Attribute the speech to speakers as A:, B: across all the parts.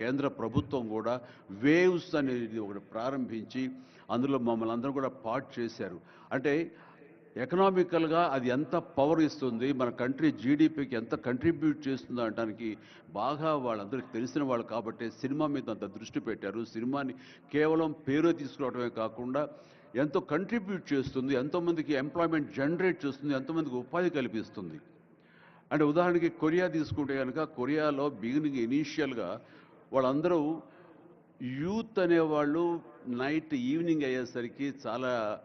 A: కేంద్ర ప్రభుత్వం కూడా వేవ్స్ అనేది ఒకటి ప్రారంభించి అందులో మమ్మల్ని అందరూ కూడా పార్ట్ చేశారు. అంటే ఎకనామికల్గా అది ఎంత పవర్ ఇస్తుంది మన కంట్రీ జీడిపికి ఎంత కంట్రిబ్యూట్ చేస్తుందో అనడానికి బాగా వాళ్ళందరికీ తెలిసిన వాళ్ళు కాబట్టి సినిమా మీద అంత దృష్టి పెట్టారు. సినిమాని కేవలం పేరు తీసుకురావడమే కాకుండా ఎంతో కంట్రిబ్యూట్ చేస్తుంది ఎంతోమందికి ఎంప్లాయ్మెంట్ జనరేట్ చేస్తుంది ఎంతోమందికి ఉపాధి కల్పిస్తుంది. అంటే ఉదాహరణకి కొరియా తీసుకుంటే కనుక కొరియాలో బిగినింగ్ ఇనీషియల్గా వాళ్ళందరూ యూత్ అనేవాళ్ళు నైట్ ఈవినింగ్ అయ్యేసరికి చాలా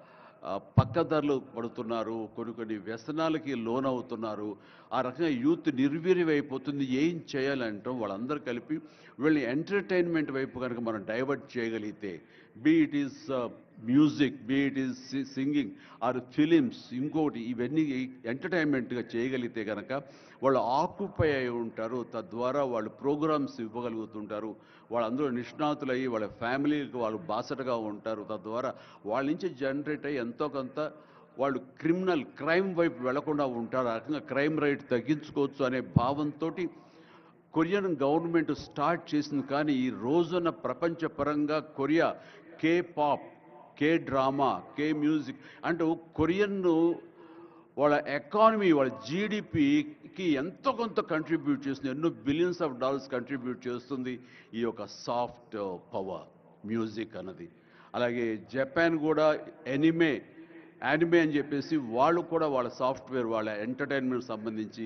A: పక్క పక్కదారులు పడుతున్నారు కొన్ని కొన్ని వ్యసనాలకి లోనవుతున్నారు. ఆ రకంగా యూత్ నిర్వీర్యమైపోతుంది. ఏం చేయాలంటాం? వాళ్ళందరూ కలిపి వీళ్ళని ఎంటర్టైన్మెంట్ వైపు కనుక మనం డైవర్ట్ చేయగలిగితే be it is music be it singing or films ఇంకోటి ఇవన్నీ ఎంటర్టైన్మెంట్గా చేయగలిగితే కనుక వాళ్ళు ఆక్యుపై అయి ఉంటారు. తద్వారా వాళ్ళు ప్రోగ్రామ్స్ ఇవ్వగలుగుతుంటారు. వాళ్ళందరూ నిష్ణాతులయ్యి వాళ్ళ ఫ్యామిలీకి వాళ్ళు బాసటగా ఉంటారు. తద్వారా వాళ్ళ నుంచి జనరేట్ అయ్యి ఎంతో కొంత వాళ్ళు క్రిమినల్ క్రైమ్ వైపు వెళ్ళకుండా ఉంటారు. ఆ రకంగా క్రైమ్ రేట్ తగ్గించుకోవచ్చు అనే భావంతో కొరియన్ గవర్నమెంట్ స్టార్ట్ చేసింది. కానీ ఈ రోజున ప్రపంచపరంగా Korea K pop K drama K music అంటూ కొరియన్ వాళ్ళ ఎకానమీ వాళ్ళ జీడిపికి ఎంతో కొంత కంట్రిబ్యూట్ చేస్తుంది. ఎన్నో బిలియన్స్ ఆఫ్ డాలర్స్ కంట్రిబ్యూట్ చేస్తుంది ఈ యొక్క సాఫ్ట్ పవర్ మ్యూజిక్ అన్నది. అలాగే జపాన్ కూడా ఎనిమే యానిమే అని చెప్పేసి వాళ్ళు కూడా వాళ్ళ సాఫ్ట్వేర్ వాళ్ళ ఎంటర్టైన్మెంట్ సంబంధించి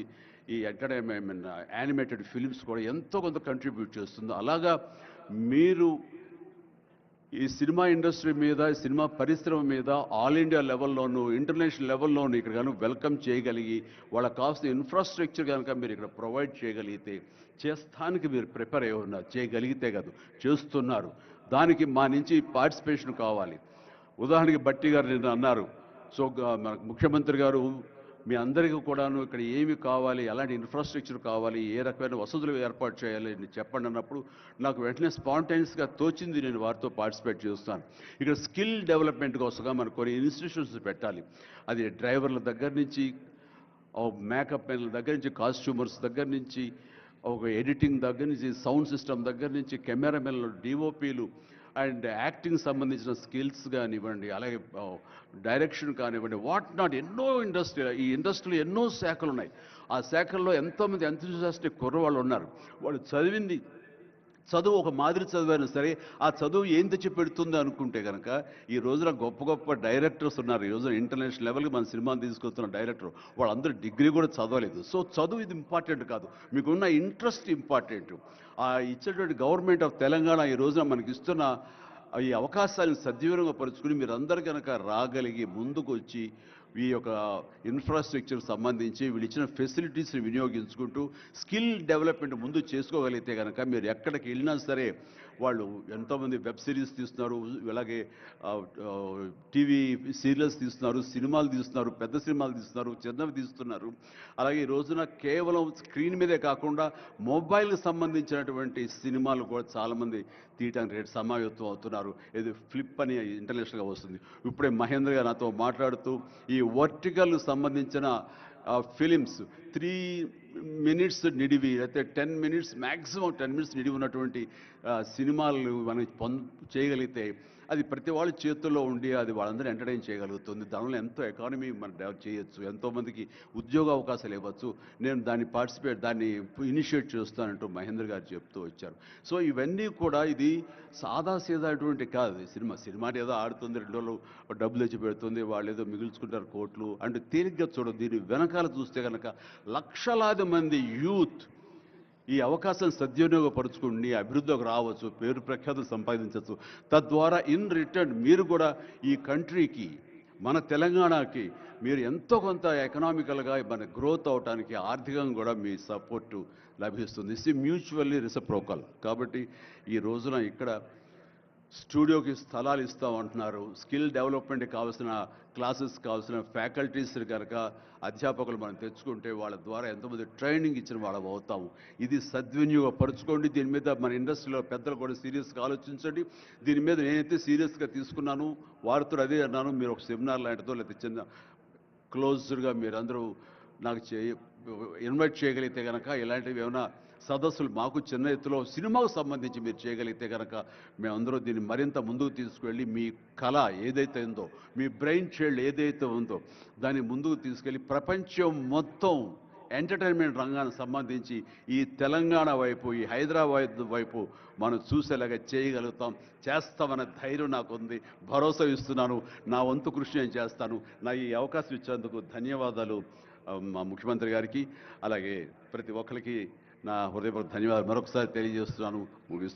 A: ఈ ఎంటర్టైన్మెంట్ యానిమేటెడ్ ఫిలిమ్స్ కూడా ఎంతో కొంత కంట్రిబ్యూట్ చేస్తుంది. అలాగా మీరు ఈ సినిమా ఇండస్ట్రీ మీద సినిమా పరిశ్రమ మీద ఆల్ ఇండియా లెవెల్లోనూ ఇంటర్నేషనల్ లెవెల్లోనూ ఇక్కడ కనుక వెల్కమ్ చేయగలిగి వాళ్ళకి కావాల్సిన ఇన్ఫ్రాస్ట్రక్చర్ కనుక మీరు ఇక్కడ ప్రొవైడ్ చేయగలిగితే చేస్తానికి మీరు ప్రిపేర్ అయి ఉన్నారు చేయగలిగితే కాదు చేస్తున్నారు. దానికి మా నుంచి పార్టిసిపేషన్ కావాలి. ఉదాహరణకి బట్టి గారు నిన్న అన్నారు. సో ముఖ్యమంత్రి గారు మీ అందరికీ కూడాను ఇక్కడ ఏమి కావాలి ఎలాంటి ఇన్ఫ్రాస్ట్రక్చర్ కావాలి ఏ రకమైన వసతులు ఏర్పాటు చేయాలి అని చెప్పండి అన్నప్పుడు నాకు వెంటనే స్పాంటైన్స్గా తోచింది నేను వారితో పార్టిసిపేట్ చేస్తాను. ఇక్కడ స్కిల్ డెవలప్మెంట్ కోసంగా మనం కొన్ని ఇన్స్టిట్యూషన్స్ పెట్టాలి. అది డ్రైవర్ల దగ్గర నుంచి మేకప్ మెన్ల దగ్గర నుంచి కాస్ట్యూమర్స్ దగ్గర నుంచి ఒక ఎడిటింగ్ దగ్గర నుంచి సౌండ్ సిస్టమ్ దగ్గర నుంచి కెమెరామెన్లు డిఓపీలు అండ్ యాక్టింగ్ సంబంధించిన స్కిల్స్ కానివ్వండి అలాగే డైరెక్షన్ కానివ్వండి వాట్ నాట్ ఎన్నో ఇండస్ట్రీ ఈ ఇండస్ట్రీలో ఎన్నో శాఖలు ఉన్నాయి ఆ శాఖల్లో ఎంతోమంది ఎంతజాస్టిక్ కుర్రవాళ్ళు ఉన్నారు. వాళ్ళు చదివింది చదువు ఒక మాదిరి చదువైనా సరే ఆ చదువు ఏం తెచ్చి పెడుతుంది అనుకుంటే కనుక ఈ రోజున గొప్ప గొప్ప డైరెక్టర్స్ ఉన్నారు. ఈ రోజున ఇంటర్నేషనల్ లెవెల్కి మన సినిమాని తీసుకొస్తున్న డైరెక్టర్ వాళ్ళందరూ డిగ్రీ కూడా చదవలేదు. సో చదువు ఇది ఇంపార్టెంట్ కాదు. మీకున్న ఇంట్రెస్ట్ ఇంపార్టెంట్. ఆ ఇచ్చేటువంటి గవర్నమెంట్ ఆఫ్ తెలంగాణ ఈ రోజున మనకి ఇస్తున్న ఈ అవకాశాలను సద్వినియోగం పరుచుకుని మీరందరూ కనుక రాగలిగి ముందుకు వచ్చి ఈ యొక్క ఇన్ఫ్రాస్ట్రక్చర్ సంబంధించి వీళ్ళు ఇచ్చిన ఫెసిలిటీస్ని వినియోగించుకుంటూ స్కిల్ డెవలప్మెంట్ ముందు చేసుకోగలిగితే కనుక మీరు ఎక్కడికి వెళ్ళినా సరే వాళ్ళు ఎంతోమంది వెబ్ సిరీస్ తీస్తున్నారు అలాగే టీవీ సీరియల్స్ తీస్తున్నారు సినిమాలు తీస్తున్నారు పెద్ద సినిమాలు తీస్తున్నారు చిన్నవి తీస్తున్నారు. అలాగే ఈ రోజున కేవలం స్క్రీన్ మీదే కాకుండా మొబైల్కి సంబంధించినటువంటి సినిమాలు కూడా చాలామంది తీయటానికి రేటు సమాయత్తం అవుతున్నారు. ఇది ఫ్లిప్ అని ఇంటర్నేషనల్గా వస్తుంది. ఇప్పుడే మహేంద్ర గారు నాతో మాట్లాడుతూ ఈ ఈ వర్టికల్ సంబంధించిన ఫిలిమ్స్. త్రీ మినిట్స్ నిడివి అయితే ten minutes maximum ten minutes నిడివి ఉన్నటువంటి సినిమాలు మనం పొంద చేయగలిగితే అది ప్రతి వాళ్ళ చేతుల్లో ఉండి అది వాళ్ళందరూ ఎంటర్టైన్ చేయగలుగుతుంది. దానివల్ల ఎంతో ఎకానమీ మనం డెవలప్ చేయొచ్చు ఎంతోమందికి ఉద్యోగ అవకాశాలు ఇవ్వచ్చు. నేను దాన్ని పార్టిసిపేట్ దాన్ని ఇనిషియేట్ చేస్తానంటూ మహేంద్ర గారు చెప్తూ వచ్చారు. సో ఇవన్నీ కూడా ఇది సాదా సీదాటువంటి కాదు. సినిమా సినిమా ఏదో ఆడుతుంది రెండు రోజులు డబ్బులు తెచ్చి పెడుతుంది వాళ్ళు ఏదో మిగుల్చుకుంటారు కోట్లు. అంటే తేలిగ్గా చూడదు దీని వెనకాల చూస్తే కనుక లక్షలాది మంది యూత్ ఈ అవకాశం సద్వినియోగపరుచుకుని అభివృద్ధిలోకి రావచ్చు పేరు ప్రఖ్యాతులు సంపాదించవచ్చు. తద్వారా ఇన్ రిటర్న్ మీరు కూడా ఈ కంట్రీకి మన తెలంగాణకి మీరు ఎంతో కొంత ఎకనామికల్గా మన గ్రోత్ అవడానికి ఆర్థికంగా కూడా మీ సపోర్టు లభిస్తుంది. ఇస్ మ్యూచువల్లీ రిసప్రోకల్ కాబట్టి ఈ రోజున ఇక్కడ స్టూడియోకి స్థలాలు ఇస్తాం అంటున్నారు. స్కిల్ డెవలప్మెంట్కి కావాల్సిన క్లాసెస్ కావాల్సిన ఫ్యాకల్టీస్ కనుక అధ్యాపకులు మనం తెచ్చుకుంటే వాళ్ళ ద్వారా ఎంతోమంది ట్రైనింగ్ ఇచ్చిన వాళ్ళం అవుతాము. ఇది సద్వినియోగపరచుకోండి. దీని మీద మన ఇండస్ట్రీలో పెద్దలు కూడా సీరియస్గా ఆలోచించండి. దీని మీద నేనైతే సీరియస్గా తీసుకున్నాను. వారితో అదే అన్నాను. మీరు ఒక సెమినార్ లాంటిదో లేకపోతే చిన్న క్లోజ్డ్గా మీరందరూ నాకు చే ఇన్వైట్ చేయగలిగితే కనుక ఇలాంటివి ఏమైనా సదస్సులు మాకు చిన్న ఎత్తులో సినిమాకు సంబంధించి మీరు చేయగలిగితే కనుక మేమందరూ దీన్ని మరింత ముందుకు తీసుకువెళ్ళి మీ కళ ఏదైతే ఉందో మీ బ్రెయిన్ చైల్డ్ ఏదైతే ఉందో దాన్ని ముందుకు తీసుకెళ్ళి ప్రపంచం మొత్తం ఎంటర్టైన్మెంట్ రంగానికి సంబంధించి ఈ తెలంగాణ వైపు ఈ హైదరాబాద్ వైపు మనం చూసేలాగా చేయగలుగుతాం. చేస్తామనే ధైర్యం నాకు ఉంది భరోసా ఇస్తున్నాను. నా వంతు కృషి నేను చేస్తాను. నా ఈ అవకాశం ఇచ్చేందుకు ధన్యవాదాలు మా ముఖ్యమంత్రి గారికి అలాగే ప్రతి ఒక్కరికి నా హృదయపూర్వక ధన్యవాదాలు. మరొకసారి తెలియజేస్తున్నాను. ముగిస్తున్నాను